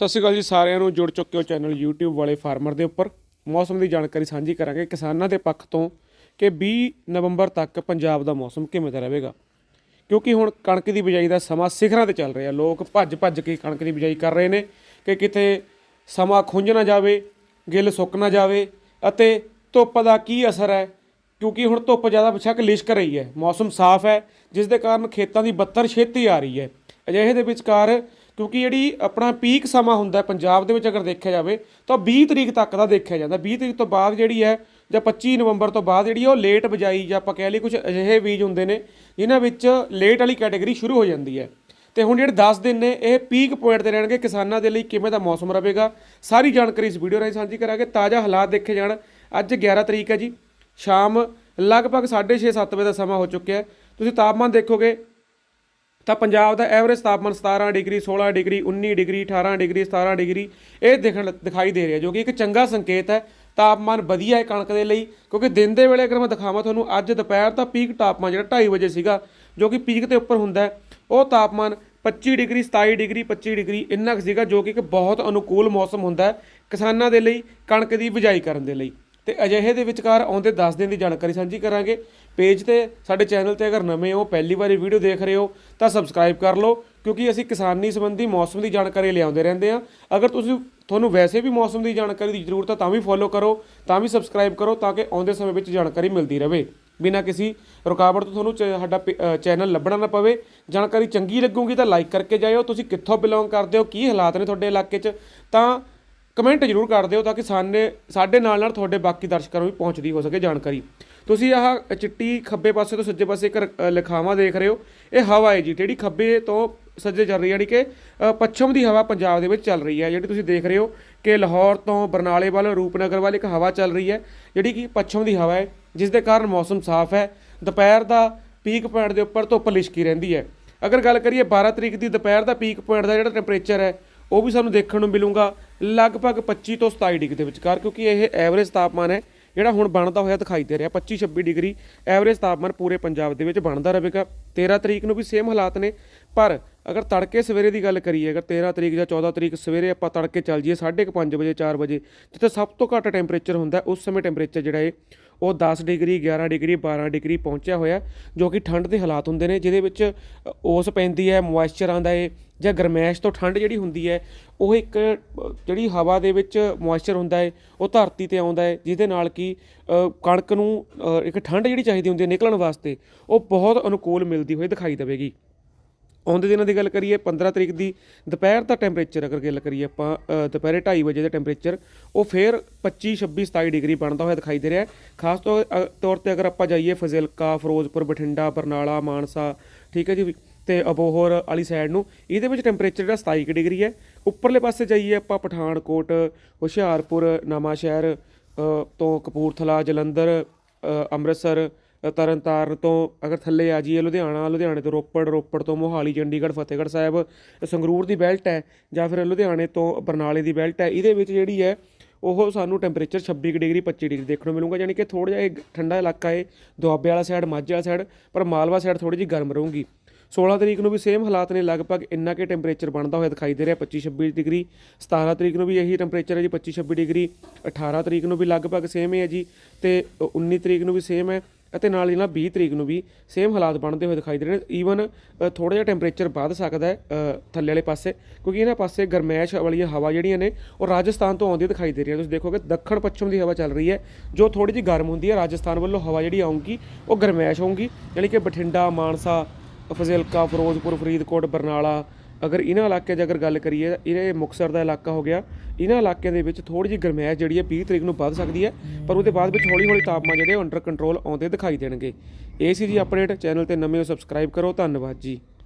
ਸਤਿ ਸ਼੍ਰੀ ਅਕਾਲ ਜੀ ਸਾਰਿਆਂ ਨੂੰ, ਜੁੜ ਚੁੱਕੇ ਹੋ ਚੈਨਲ YouTube ਵਾਲੇ ਫਾਰਮਰ ਦੇ ਉੱਪਰ। ਮੌਸਮ ਦੀ ਜਾਣਕਾਰੀ ਸਾਂਝੀ ਕਰਾਂਗੇ ਕਿਸਾਨਾਂ ਦੇ ਪੱਖ ਤੋਂ ਕਿ 20 ਨਵੰਬਰ ਤੱਕ ਪੰਜਾਬ ਦਾ ਮੌਸਮ ਕਿਵੇਂ ਦਾ ਰਹੇਗਾ। ਕਿਉਂਕਿ ਹੁਣ ਕਣਕ ਦੀ ਬਿਜਾਈ ਦਾ ਸਮਾਂ ਸਿਖਰਾਂ ਤੇ ਚੱਲ ਰਿਹਾ। ਲੋਕ ਭੱਜ ਭੱਜ ਕੇ ਕਣਕ ਦੀ ਬਿਜਾਈ ਕਰ ਰਹੇ ਨੇ ਕਿ ਕਿਤੇ ਸਮਾਂ ਖੁੰਝ ਨਾ ਜਾਵੇ, ਗਿੱਲ ਸੁੱਕ ਨਾ ਜਾਵੇ ਅਤੇ ਧੁੱਪ ਦਾ ਕੀ ਅਸਰ ਹੈ? ਕਿਉਂਕਿ ਹੁਣ ਧੁੱਪ ਜ਼ਿਆਦਾ ਬੇਸ਼ੱਕ ਲਿਸ਼ਕ ਰਹੀ ਹੈ। ਮੌਸਮ ਸਾਫ਼ ਹੈ ਜਿਸ ਦੇ ਕਾਰਨ ਖੇਤਾਂ ਦੀ ਬੱਤਰ ਛੇਤੀ ਆ ਰਹੀ ਹੈ। ਅਜਿਹੇ ਦੇ ਵਿਚਕਾਰ ਕਿਉਂਕਿ ਜਿਹੜੀ ਆਪਣਾ ਪੀਕ ਸਮਾਂ ਹੁੰਦਾ ਪੰਜਾਬ ਦੇ ਵਿੱਚ ਅਗਰ ਦੇਖਿਆ ਜਾਵੇ, ਤਾਂ 20 ਤਰੀਕ ਤੱਕ ਦਾ ਦੇਖਿਆ ਜਾਂਦਾ। 20 ਤਰੀਕ ਤੋਂ ਬਾਅਦ ਜਿਹੜੀ ਹੈ, ਜਾਂ 25 ਨਵੰਬਰ ਤੋਂ ਬਾਅਦ ਜਿਹੜੀ ਉਹ ਲੇਟ ਬਜਾਈ ਜਾਂ ਆਪਾਂ ਕਹਿ ਲਈ ਕੁਝ ਅਜਿਹੇ ਬੀਜ ਹੁੰਦੇ ਨੇ, ਜਿਨ੍ਹਾਂ ਵਿੱਚ ਲੇਟ ਵਾਲੀ ਕੈਟਾਗਰੀ ਸ਼ੁਰੂ ਹੋ ਜਾਂਦੀ ਹੈ। ਤੇ ਹੁਣ ਜਿਹੜੇ 10 ਦਿਨ ਨੇ, ਇਹ ਪੀਕ ਪੁਆਇੰਟ ਤੇ ਰਹਿਣਗੇ। ਕਿਸਾਨਾਂ ਦੇ ਲਈ ਕਿਵੇਂ ਦਾ ਮੌਸਮ ਰਹੇਗਾ, ਸਾਰੀ ਜਾਣਕਾਰੀ ਇਸ ਵੀਡੀਓ ਰਾਹੀਂ ਸਾਂਝੀ ਕਰਾਂਗੇ। ਤਾਜ਼ਾ ਹਾਲਾਤ ਦੇਖੇ ਜਾਣ। ਅੱਜ 11 ਤਰੀਕ ਹੈ ਜੀ। ਸ਼ਾਮ ਲਗਭਗ 6:30 7 ਵਜੇ ਦਾ ਸਮਾਂ ਹੋ ਚੁੱਕਿਆ ਹੈ। ਤੁਸੀਂ ਤਾਪਮਾਨ ਦੇਖੋਗੇ ਤਾਂ ਪੰਜਾਬ ਦਾ ਐਵਰੇਜ ਤਾਪਮਾਨ 17 degree 16 degree 19 degree 18 degree 17 degree, ਇਹ ਦਿਖਣ ਦਿਖਾਈ ਦੇ ਰਿਹਾ ਜੋ ਕਿ ਇੱਕ ਚੰਗਾ ਸੰਕੇਤ ਹੈ। ਤਾਪਮਾਨ ਵਧੀਆ ਹੈ ਕਣਕ ਦੇ ਲਈ, ਕਿਉਂਕਿ ਦਿਨ ਦੇ ਵੇਲੇ ਅਗਰ ਮੈਂ ਦਿਖਾਵਾਂ ਤੁਹਾਨੂੰ, ਅੱਜ ਦੁਪਹਿਰ ਦਾ ਪੀਕ ਤਾਪਮਾਨ ਜਿਹੜਾ 2:30 ਵਜੇ ਸੀਗਾ, ਜੋ ਕਿ ਪੀਕ ਦੇ ਉੱਪਰ ਹੁੰਦਾ ਹੈ, ਉਹ ਤਾਪਮਾਨ 25 ਡਿਗਰੀ 27 ਡਿਗਰੀ 25 ਡਿਗਰੀ, ਇੰਨਾ ਕੁ ਸੀਗਾ ਜੋ ਕਿ ਇੱਕ ਬਹੁਤ ਅਨੁਕੂਲ ਮੌਸਮ ਹੁੰਦਾ ਹੈ ਕਿਸਾਨਾਂ ਦੇ ਲਈ, ਕਣਕ ਦੀ ਬਿਜਾਈ ਕਰਨ ਦੇ ਲਈ। ਤੇ ਅਜਿਹੇ ਦੇ ਵਿਚਕਾਰ ਆਉਂਦੇ 10 ਦਿਨ ਦੀ ਜਾਣਕਾਰੀ ਸਾਂਝੀ ਕਰਾਂਗੇ। ਪੇਜ ਤੇ ਸਾਡੇ ਚੈਨਲ ਤੇ ਅਗਰ ਨਵੇਂ ਹੋ, ਪਹਿਲੀ ਵਾਰੀ ਵੀਡੀਓ ਦੇਖ ਰਹੇ ਹੋ, ਤਾਂ ਸਬਸਕ੍ਰਾਈਬ ਕਰ ਲਓ, ਕਿਉਂਕਿ ਅਸੀਂ ਕਿਸਾਨੀ ਸੰਬੰਧੀ ਮੌਸਮ ਦੀ ਜਾਣਕਾਰੀ ਲਿਆਉਂਦੇ ਰਹਿੰਦੇ ਹਾਂ। ਅਗਰ ਤੁਸੀਂ, ਤੁਹਾਨੂੰ ਵੈਸੇ ਵੀ ਮੌਸਮ ਦੀ ਜਾਣਕਾਰੀ ਦੀ ਜ਼ਰੂਰਤ ਹੈ, ਤਾਂ ਵੀ ਫੋਲੋ ਕਰੋ, ਤਾਂ ਵੀ ਸਬਸਕ੍ਰਾਈਬ ਕਰੋ, ਤਾਂ ਕਿ ਆਉਂਦੇ ਸਮੇਂ ਵਿੱਚ ਜਾਣਕਾਰੀ ਮਿਲਦੀ ਰਹੇ। ਬਿਨਾਂ ਕਿਸੇ ਰੁਕਾਵਟ ਤੋਂ ਤੁਹਾਨੂੰ ਚ- ਸਾਡਾ ਚੈਨਲ ਲੱਭਣਾ ਨਾ ਪਵੇ। ਜਾਣਕਾਰੀ ਚੰਗੀ ਲੱਗੂਗੀ ਤਾਂ ਲਾਈਕ ਕਰਕੇ ਜਾਇਓ। ਤੁਸੀਂ ਕਿੱਥੋਂ ਬਿਲੋਂਗ ਕਰਦੇ ਹੋ, ਕੀ ਹਾਲਾਤ ਨੇ ਤੁਹਾਡੇ ਇਲਾਕੇ 'ਚ? ਤਾਂ ਕਮੈਂਟ ਜ਼ਰੂਰ ਕਰ ਦਿਓ ਤਾਂ ਕਿ ਸਾਨੇ ਸਾਡੇ ਨਾਲ ਨਾਲ ਤੁਹਾਡੇ ਬਾਕੀ ਦਰਸ਼ਕਾਂ ਨੂੰ ਵੀ ਪਹੁੰਚਦੀ ਹੋ ਸਕੇ ਜਾਣਕਾਰੀ। ਤੁਸੀਂ ਆਹ ਚਿੱਟੀ ਖੱਬੇ ਪਾਸੇ ਤੋਂ ਸੱਜੇ ਪਾਸੇ ਇੱਕ ਰ- ਲਿਖਾਵਾਂ ਦੇਖ ਰਹੇ ਹੋ। ਇਹ ਹਵਾ ਹੈ ਜੀ, ਜਿਹੜੀ ਖੱਬੇ ਤੋਂ ਸੱਜੇ ਚੱਲ ਰਹੀ ਹੈ, ਯਾਨੀ ਕਿ ਪੱਛਮ ਦੀ ਹਵਾ ਪੰਜਾਬ ਦੇ ਵਿੱਚ ਚੱਲ ਰਹੀ ਹੈ, ਜਿਹੜੀ ਤੁਸੀਂ ਦੇਖ ਰਹੇ ਹੋ ਕਿ ਲਾਹੌਰ ਤੋਂ ਬਰਨਾਲੇ ਵੱਲ, ਰੂਪਨਗਰ ਵੱਲ ਇੱਕ ਹਵਾ ਚੱਲ ਰਹੀ ਹੈ, ਜਿਹੜੀ ਕਿ ਪੱਛਮ ਦੀ ਹਵਾ ਹੈ, ਜਿਸ ਦੇ ਕਾਰਨ ਮੌਸਮ ਸਾਫ਼ ਹੈ। ਦੁਪਹਿਰ ਦਾ ਪੀਕ ਪੁਆਇੰਟ ਦੇ ਉੱਪਰ ਧੁੱਪ ਲਿਸ਼ਕੀ ਰਹਿੰਦੀ ਹੈ। ਅਗਰ ਗੱਲ ਕਰੀਏ 12 ਤਰੀਕ ਦੀ ਦੁਪਹਿਰ ਦਾ ਪੀਕ ਪੁਆਇੰਟ ਦਾ ਜਿਹੜਾ ਟੈਂਪਰੇਚਰ ਹੈ ਉਹ ਵੀ ਸਾਨੂੰ ਦੇਖਣ ਨੂੰ ਮਿਲੂਗਾ ਲਗਭਗ 25 ਤੋਂ 27 ਡਿਗਰੀ ਦੇ ਵਿਚਕਾਰ, ਕਿਉਂਕਿ ਇਹ ਐਵਰੇਜ ਤਾਪਮਾਨ ਹੈ, ਜਿਹੜਾ ਹੁਣ ਬਣਦਾ ਹੋਇਆ ਦਿਖਾਈ ਦੇ ਰਿਹਾ 25 26 ਡਿਗਰੀ ਐਵਰੇਜ ਤਾਪਮਾਨ ਪੂਰੇ ਪੰਜਾਬ ਦੇ ਵਿੱਚ ਬਣਦਾ ਰਹੇਗਾ। 13 ਤਰੀਕ ਨੂੰ ਵੀ ਸੇਮ ਹਾਲਾਤ ਨੇ, ਪਰ ਅਗਰ ਤੜਕੇ ਸਵੇਰੇ ਦੀ ਗੱਲ ਕਰੀਏ, ਅਗਰ 13 ਤਰੀਕ ਜਾਂ 14 ਤਰੀਕ ਸਵੇਰੇ ਆਪਾਂ ਤੜਕੇ ਚੱਲ ਜਾਈਏ 5:30 ਵਜੇ 4 ਵਜੇ, ਜਿੱਥੇ ਸਭ ਤੋਂ ਘੱਟ ਟੈਂਪਰੇਚਰ ਹੁੰਦਾ, ਉਸ ਸਮੇਂ ਟੈਂਪਰੇਚਰ ਜਿਹੜਾ ਹੈ ਉਹ 10 ਡਿਗਰੀ 11 ਡਿਗਰੀ 12 ਡਿਗਰੀ ਪਹੁੰਚਿਆ ਹੋਇਆ, ਜੋ ਕਿ ਠੰਡ ਦੇ ਹਾਲਾਤ ਹੁੰਦੇ ਨੇ, ਜਿਹਦੇ ਵਿੱਚ ਓਸ ਪੈਂਦੀ ਹੈ ਮੋਇਸਚਰ ਆਉਂਦਾ ਹੈ ਜਾਂ ਗਰਮੈਸ਼ ਤੋਂ ਠੰਡ ਜਿਹੜੀ ਹੁੰਦੀ ਹੈ, ਉਹ ਇੱਕ ਜਿਹੜੀ ਹਵਾ ਦੇ ਵਿੱਚ ਮੋਇਸਚਰ ਹੁੰਦਾ ਹੈ ਉਹ ਧਰਤੀ ਤੇ ਆਉਂਦਾ ਹੈ ਜਿਹਦੇ ਨਾਲ ਕਿ ਕਣਕ ਨੂੰ ਇੱਕ ਠੰਡ ਜਿਹੜੀ ਚਾਹੀਦੀ ਹੁੰਦੀ ਹੈ ਨਿਕਲਣ ਵਾਸਤੇ, ਉਹ ਬਹੁਤ ਅਨੁਕੂਲ ਮਿਲਦੀ ਹੋਈ ਦਿਖਾਈ ਦੇਵੇਗੀ। ਆਉਂਦੇ ਦਿਨਾਂ ਦੀ ਗੱਲ ਕਰੀਏ 15 ਤਰੀਕ ਦੀ ਦੁਪਹਿਰ ਦਾ ਟੈਂਪਰੇਚਰ ਅਗਰ ਗੱਲ ਕਰੀਏ ਆਪਾਂ ਦੁਪਹਿਰੇ 2:30 ਵਜੇ ਦਾ ਟੈਂਪਰੇਚਰ ਉਹ ਫੇਰ 25 26 27 ਡਿਗਰੀ ਬਣਦਾ ਹੋਇਆ ਦਿਖਾਈ ਦੇ ਰਿਹਾ ਖਾਸ ਤੌਰ ਤੌਰ ਤੇ ਅਗਰ ਆਪਾਂ ਜਾਈਏ ਫਜ਼ਿਲਕਾ ਫਿਰੋਜ਼ਪੁਰ ਬਠਿੰਡਾ ਬਰਨਾਲਾ ਮਾਨਸਾ ਠੀਕ ਹੈ ਜੀ ਤੇ ਅਬੋਹਰ ਵਾਲੀ ਸਾਈਡ ਨੂੰ ਇਹਦੇ ਵਿੱਚ ਟੈਂਪਰੇਚਰ ਜਿਹੜਾ 27 ਕੁ ਡਿਗਰੀ ਹੈ। ਉੱਪਰਲੇ ਪਾਸੇ ਜਾਈਏ ਆਪਾਂ ਪਠਾਨਕੋਟ ਹੁਸ਼ਿਆਰਪੁਰ ਨਵਾਂਸ਼ਹਿਰ ਅ, ਤੋਂ ਕਪੂਰਥਲਾ ਜਲੰਧਰ ਅੰਮ੍ਰਿਤਸਰ ਤਰਨਤਾਰਨ ਤੋਂ ਅਗਰ ਥੱਲੇ ਆ ਜਾਈਏ, ਲੁਧਿਆਣਾ, ਲੁਧਿਆਣੇ ਤੋਂ ਰੋਪੜ ਰੋਪੜ ਤੋਂ ਮੋਹਾਲੀ, ਚੰਡੀਗੜ੍ਹ, ਫਤਿਹਗੜ੍ਹ ਸਾਹਿਬ, ਸੰਗਰੂਰ ਦੀ ਬੈਲਟ ਹੈ ਜਾਂ ਫਿਰ ਲੁਧਿਆਣੇ ਤੋਂ ਬਰਨਾਲੇ ਦੀ ਬੈਲਟ ਹੈ, ਇਹਦੇ ਵਿੱਚ ਜਿਹੜੀ ਹੈ, ਉਹ ਸਾਨੂੰ ਟੈਂਪਰੇਚਰ 26 ਕੁ ਡਿਗਰੀ 25 ਡਿਗਰੀ ਦੇਖਣ ਨੂੰ ਮਿਲੂਗਾ, ਯਾਨੀ ਕਿ ਥੋੜਾ ਜਿਹਾ ਇਹ ਠੰਡਾ ਇਲਾਕਾ ਹੈ, ਦੁਆਬੇ ਵਾਲਾ ਸਾਈਡ ਮਾਝੇ ਵਾਲਾ ਸਾਈਡ ਪਰ ਮਾਲਵਾ ਸਾਈਡ ਥੋੜੀ ਜਿਹੀ ਗਰਮ ਰਹੂਗੀ। 16 ਤਰੀਕ ਨੂੰ ਵੀ ਸੇਮ ਹਾਲਾਤ ਨੇ, ਲਗਭਗ ਇੰਨਾ ਕਿ ਟੈਂਪਰੇਚਰ ਬਣਦਾ ਹੋਇਆ ਦਿਖਾਈ ਦੇ ਰਿਹਾ 25 26 ਡਿਗਰੀ। 17 ਤਰੀਕ ਨੂੰ ਵੀ ਇਹੀ ਟੈਂਪਰੇਚਰ ਹੈ ਜੀ 25 26 ਡਿਗਰੀ। 18 ਤਰੀਕ ਨੂੰ ਵੀ ਲਗਭਗ ਸੇਮ ਹੈ ਜੀ, ਤੇ 19 ਤਰੀਕ ਨੂੰ ਵੀ ਸੇਮ ਹੈ। ਅਤੇ ਨਾਲ ਹੀ ਨਾਲ 20 ਤਰੀਕ ਨੂੰ ਵੀ ਸੇਮ ਹਾਲਾਤ ਬਣਦੇ ਹੋਏ ਦਿਖਾਈ ਦੇ ਰਹੇ ਨੇ। ਈਵਨ ਥੋੜਾ ਜਿਹਾ ਟੈਂਪਰੇਚਰ ਵੱਧ ਸਕਦਾ ਹੈ ਥੱਲੇ ਵਾਲੇ ਪਾਸੇ, ਕਿਉਂਕਿ ਇਹਨਾਂ ਪਾਸੇ ਗਰਮੈਸ਼ ਵਾਲੀਆਂ ਹਵਾ ਜਿਹੜੀਆਂ ਨੇ, ਉਹ ਰਾਜਸਥਾਨ ਤੋਂ ਆਉਂਦੀਆਂ ਦਿਖਾਈ ਦੇ ਰਹੀਆਂ ਤੁਸੀਂ ਦੇਖੋਗੇ ਦੱਖਣ ਪੱਛਮ ਦੀ ਹਵਾ ਚੱਲ ਰਹੀ ਹੈ, ਜੋ ਥੋੜੀ ਜਿਹੀ ਗਰਮ ਹੁੰਦੀ ਹੈ। ਰਾਜਸਥਾਨ ਵੱਲੋਂ ਹਵਾ ਜਿਹੜੀ ਆਉਂਗੀ ਉਹ ਗਰਮੈਸ਼ ਹੋਊਗੀ, ਯਾਨੀ ਕਿ ਬਠਿੰਡਾ, ਮਾਨਸਾ, ਫਜ਼ਿਲਕਾ, ਫਿਰੋਜ਼ਪੁਰ, ਫਰੀਦਕੋਟ, ਬਰਨਾਲਾ ਅਗਰ ਇਹਨਾਂ ਇਲਾਕਿਆਂ ਦੀ ਅਗਰ ਗੱਲ ਕਰੀਏ ਤਾਂ ਇਹ ਮੁਕਤਸਰ ਦਾ ਇਲਾਕਾ ਹੋ ਗਿਆ, ਇਹਨਾਂ ਇਲਾਕਿਆਂ ਦੇ ਵਿੱਚ ਥੋੜੀ ਜਿਹੀ ਗਰਮੈਸ਼ ਜਿਹੜੀ ਹੈ 20 ਤਰੀਕ ਨੂੰ ਵੱਧ ਸਕਦੀ ਹੈ, ਪਰ ਉਹਦੇ ਬਾਅਦ ਵਿੱਚ ਹੌਲੀ ਹੌਲੀ ਤਾਪਮਾਨ ਜਿਹੜੇ ਅੰਡਰ ਕੰਟਰੋਲ ਆਉਂਦੇ ਦਿਖਾਈ ਦੇਣਗੇ। ਇਹ ਸੀ ਜੀ ਅਪਡੇਟ ਚੈਨਲ ਤੇ ਨਵੇਂ ਹੋ ਸਬਸਕ੍ਰਾਈਬ ਕਰੋ, ਧੰਨਵਾਦ ਜੀ।